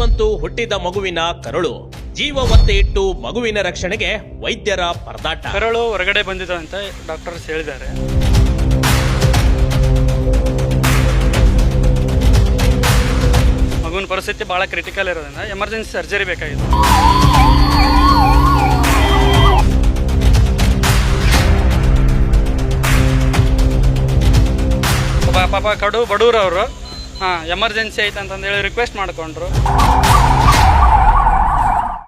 ಬಂತು ಹುಟ್ಟಿದ ಮಗುವಿನ ಕರುಳು. ಜೀವ ಒತ್ತೆ ಇಟ್ಟು ಮಗುವಿನ ರಕ್ಷಣೆಗೆ ವೈದ್ಯರ ಪರದಾಟ. ಕರಳು ಹೊರಗಡೆ ಬಂದಿದೆ ಅಂತ ಡಾಕ್ಟರ್ಸ್ ಹೇಳಿದ್ದಾರೆ. ಮಗುವಿನ ಪರಿಸ್ಥಿತಿ ಬಹಳ ಕ್ರಿಟಿಕಲ್ ಇರೋದ್ರಿಂದ ಎಮರ್ಜೆನ್ಸಿ ಸರ್ಜರಿ ಬೇಕಾಗಿದೆ ಪಾಪ ಕಡು ಬಡವ್ರು ಅವರು ಹಾಂ, ಎಮರ್ಜೆನ್ಸಿ ಐತೆ ಅಂತಂದೇಳಿ ರಿಕ್ವೆಸ್ಟ್ ಮಾಡ್ಕೊಂಡ್ರು.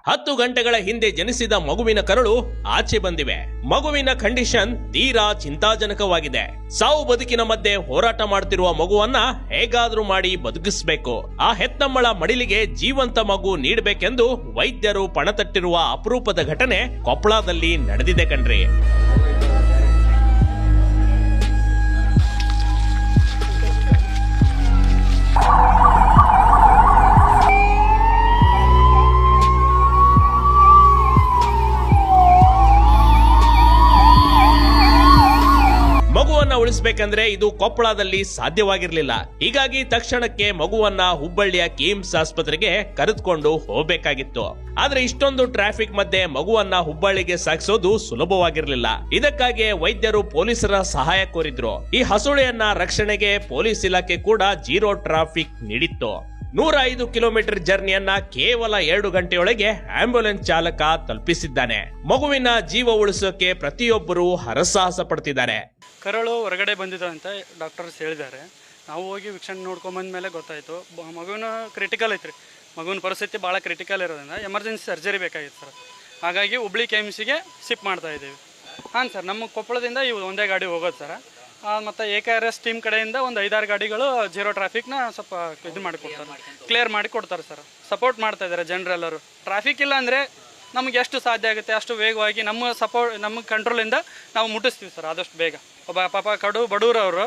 ಹತ್ತು ಗಂಟೆಗಳ ಹಿಂದೆ ಜನಿಸಿದ ಮಗುವಿನ ಕರುಳು ಆಚೆ ಬಂದಿವೆ. ಮಗುವಿನ ಕಂಡೀಷನ್ ತೀರಾ ಚಿಂತಾಜನಕವಾಗಿದೆ. ಸಾವು ಬದುಕಿನ ಮಧ್ಯೆ ಹೋರಾಟ ಮಾಡ್ತಿರುವ ಮಗುವನ್ನ ಹೇಗಾದ್ರೂ ಮಾಡಿ ಬದುಕಿಸಬೇಕು. ಆ ಹೆತ್ತಮ್ಮಳ ಮಡಿಲಿಗೆ ಜೀವಂತ ಮಗು ನೀಡಬೇಕೆಂದು ವೈದ್ಯರು ಪಣತಟ್ಟಿರುವ ಅಪರೂಪದ ಘಟನೆ ಕೊಪ್ಪಳದಲ್ಲಿ ನಡೆದಿದೆ ಕಣ್ರಿ. ಉಳಿಸಬೇಕಂದ್ರೆ ಇದು ಕೊಪ್ಪಳದಲ್ಲಿ ಸಾಧ್ಯವಾಗಿರಲಿಲ್ಲ. ಹೀಗಾಗಿ ತಕ್ಷಣಕ್ಕೆ ಮಗುವನ್ನ ಹುಬ್ಬಳ್ಳಿಯ ಕಿಮ್ಸ್ ಆಸ್ಪತ್ರೆಗೆ ಕರೆದುಕೊಂಡು ಹೋಗಬೇಕಾಗಿತ್ತು. ಆದ್ರೆ ಇಷ್ಟೊಂದು ಟ್ರಾಫಿಕ್ ಮಧ್ಯೆ ಮಗುವನ್ನ ಹುಬ್ಬಳ್ಳಿಗೆ ಸಾಗಿಸೋದು ಸುಲಭವಾಗಿರಲಿಲ್ಲ. ಇದಕ್ಕಾಗಿ ವೈದ್ಯರು ಪೊಲೀಸರ ಸಹಾಯ ಕೋರಿದ್ರು. ಈ ಹಸುಳೆಯನ್ನ ರಕ್ಷಣೆಗೆ ಪೊಲೀಸ್ ಇಲಾಖೆ ಕೂಡ ಜೀರೋ ಟ್ರಾಫಿಕ್ ನೀಡಿತ್ತು. ನೂರ ಐದು ಕಿಲೋಮೀಟರ್ ಜರ್ನಿಯನ್ನ ಕೇವಲ ಎರಡು ಗಂಟೆಯೊಳಗೆ ಆಂಬ್ಯುಲೆನ್ಸ್ ಚಾಲಕ ತಲುಪಿಸಿದ್ದಾನೆ. ಮಗುವಿನ ಜೀವ ಉಳಿಸೋಕೆ ಪ್ರತಿಯೊಬ್ಬರು ಹರಸಾಹಸ ಪಡ್ತಿದ್ದಾರೆ. ಕರಳು ಹೊರಗಡೆ ಬಂದಿದೆ ಅಂತ ಡಾಕ್ಟರ್ಸ್ ಹೇಳಿದ್ದಾರೆ. ನಾವು ಹೋಗಿ ವೀಕ್ಷಣೆ ನೋಡ್ಕೊಂಬಂದ ಮೇಲೆ ಗೊತ್ತಾಯ್ತು. ಮಗುವಿನ ಕ್ರಿಟಿಕಲ್ ಐತ್ರಿ. ಮಗುವಿನ ಪರಿಸ್ಥಿತಿ ಭಾಳ ಕ್ರಿಟಿಕಲ್ ಇರೋದ್ರಿಂದ ಎಮರ್ಜೆನ್ಸಿ ಸರ್ಜರಿ ಬೇಕಾಗಿತ್ತು ಸರ್. ಹಾಗಾಗಿ ಹುಬ್ಳಿ ಕೆ ಸಿಗೆ ಶಿಫ್ಟ್ ಮಾಡ್ತಾ ಇದ್ದೀವಿ. ಹಾಂ ಸರ್, ನಮ್ಮ ಕೊಪ್ಪಳದಿಂದ ಇವು ಒಂದೇ ಗಾಡಿ ಹೋಗೋದು ಸರ್. ಮತ್ತು A K R S team ಕಡೆಯಿಂದ ಒಂದು ಐದಾರು ಗಾಡಿಗಳು ಜೀರೋ ಟ್ರಾಫಿಕ್ನ ಸ್ವಲ್ಪ ಇದು ಮಾಡಿಕೊಡ್ತಾರೆ ಕ್ಲಿಯರ್ ಮಾಡಿ ಕೊಡ್ತಾರೆ ಸರ್ ಸಪೋರ್ಟ್ ಮಾಡ್ತಾ ಇದ್ದಾರೆ ಜನರೆಲ್ಲರೂ. ಟ್ರಾಫಿಕ್ ಇಲ್ಲ ಅಂದರೆ ನಮ್ಗೆ ಎಷ್ಟು ಸಾಧ್ಯ ಆಗುತ್ತೆ ಅಷ್ಟು ವೇಗವಾಗಿ ನಮ್ಮ ಸಪೋರ್ಟ್ ನಮ್ಮ ಕಂಟ್ರೋಲಿಂದ ನಾವು ಮುಟ್ಟಿಸ್ತೀವಿ ಸರ್ ಆದಷ್ಟು ಬೇಗ. ಒಬ್ಬ ಪಾಪ ಕಡು ಬಡವ್ರು ಅವರು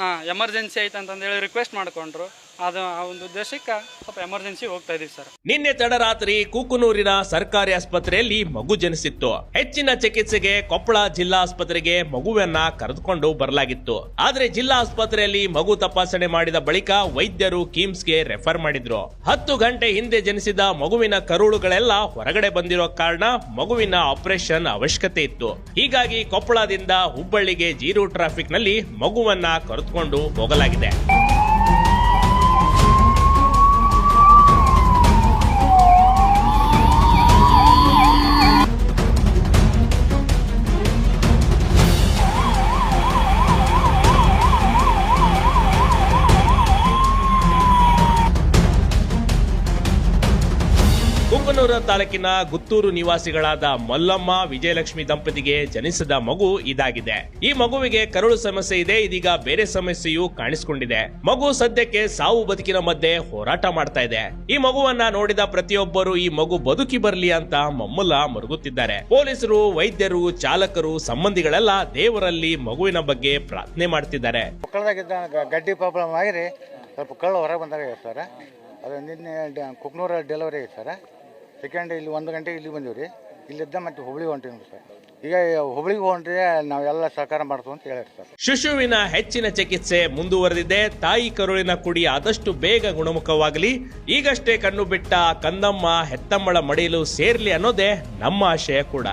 ಹಾಂ ಎಮರ್ಜೆನ್ಸಿ ಐತೆ ಅಂತಂದೇಳಿ ರಿಕ್ವೆಸ್ಟ್ ಮಾಡಿಕೊಂಡ್ರು. ಅದು ಆ ಒಂದು ಉದ್ದೇಶಕ್ಕೆ ಸ್ವಲ್ಪ ಎಮರ್ಜೆನ್ಸಿ ಹೋಗ್ತಾ ಇದೀವಿ ಸರ್. ನಿನ್ನೆ ತಡರಾತ್ರಿ ಕೂಕುನೂರಿನ ಸರ್ಕಾರಿ ಆಸ್ಪತ್ರೆಯಲ್ಲಿ ಮಗು ಜನಿಸಿತ್ತು. ಹೆಚ್ಚಿನ ಚಿಕಿತ್ಸೆಗೆ ಕೊಪ್ಪಳ ಜಿಲ್ಲಾ ಆಸ್ಪತ್ರೆಗೆ ಮಗುವನ್ನ ಕರೆದುಕೊಂಡು ಬರಲಾಗಿತ್ತು. ಆದ್ರೆ ಜಿಲ್ಲಾ ಆಸ್ಪತ್ರೆಯಲ್ಲಿ ಮಗು ತಪಾಸಣೆ ಮಾಡಿದ ಬಳಿಕ ವೈದ್ಯರು ಕಿಮ್ಸ್ಗೆ ರೆಫರ್ ಮಾಡಿದ್ರು. ಹತ್ತು ಗಂಟೆ ಹಿಂದೆ ಜನಿಸಿದ ಮಗುವಿನ ಕರುಳುಗಳೆಲ್ಲ ಹೊರಗಡೆ ಬಂದಿರೋ ಕಾರಣ ಮಗುವಿನ ಆಪರೇಷನ್ ಅವಶ್ಯಕತೆ ಇತ್ತು. ಹೀಗಾಗಿ ಕೊಪ್ಪಳದಿಂದ ಹುಬ್ಬಳ್ಳಿಗೆ ಜೀರೋ ಟ್ರಾಫಿಕ್ನಲ್ಲಿ ಮಗುವನ್ನ ಕರೆದುಕೊಂಡು ಹೋಗಲಾಗಿದೆ. ಕುಂಕನೂರ ತಾಲೂಕಿನ ಗುತ್ತೂರು ನಿವಾಸಿಗಳಾದ ಮಲ್ಲಮ್ಮ ವಿಜಯಲಕ್ಷ್ಮಿ ದಂಪತಿಗೆ ಜನಿಸಿದ ಮಗು ಇದಾಗಿದೆ. ಈ ಮಗುವಿಗೆ ಕರುಳು ಸಮಸ್ಯೆ ಇದೆ, ಇದೀಗ ಬೇರೆ ಸಮಸ್ಯೆಯೂ ಕಾಣಿಸಿಕೊಂಡಿದೆ. ಮಗು ಸದ್ಯಕ್ಕೆ ಸಾವು ಬದುಕಿನ ಮಧ್ಯೆ ಹೋರಾಟ ಮಾಡ್ತಾ ಇದೆ. ಈ ಮಗುವನ್ನ ನೋಡಿದ ಪ್ರತಿಯೊಬ್ಬರು, ಈ ಮಗು ಬದುಕಿ ಬರಲಿ ಅಂತ ಮಮ್ಮಲ್ಲ ಮರುಗುತ್ತಿದ್ದಾರೆ. ಪೊಲೀಸರು, ವೈದ್ಯರು, ಚಾಲಕರು, ಸಂಬಂಧಿಗಳೆಲ್ಲ ದೇವರಲ್ಲಿ ಮಗುವಿನ ಬಗ್ಗೆ ಪ್ರಾರ್ಥನೆ ಮಕ್ಕಳದಾಗಿದ್ದ ಗಡ್ಡಿ ಪ್ರಾಬ್ಲಮ್ ಆಗಿರಿ ಸ್ವಲ್ಪ ಕಳ್ಳ ಹೊರಗೆ ಬಂದಾಗ ಸರ್. ಅದು ನಿನ್ನೆ ಕುಕ್ನೂರ ಡೆಲಿವರಿ ಸರ್. ಸೆಕೆಂಡ್ ಇಲ್ಲಿ ಒಂದು ಗಂಟೆಗೆ ಇಲ್ಲಿ ಬಂದೀವಿ ರೀ ಇಲ್ಲಿದ್ದ ಮತ್ತೆ ಹುಬ್ಳಿಗೆ ಹೊಂಟೀವಿ ಸರ್. ಈಗ ಹುಬ್ಳಿಗೆ ಹೊಂಟ್ರೆ ನಾವೆಲ್ಲ ಸಹಕಾರ ಮಾಡ್ತೀವಿ ಅಂತ ಹೇಳಿರಿ ಸರ್. ಶಿಶುವಿನ ಹೆಚ್ಚಿನ ಚಿಕಿತ್ಸೆ ಮುಂದುವರೆದಿದೆ. ತಾಯಿ ಕರುಳಿನ ಕುಡಿ ಆದಷ್ಟು ಬೇಗ ಗುಣಮುಖವಾಗಲಿ. ಈಗಷ್ಟೇ ಕಣ್ಣು ಬಿಟ್ಟ ಕಂದಮ್ಮ, ಹೆತ್ತಮ್ಮಳ ಮಡಿಲು ಸೇರ್ಲಿ ಅನ್ನೋದೇ ನಮ್ಮ ಆಶಯ ಕೂಡ.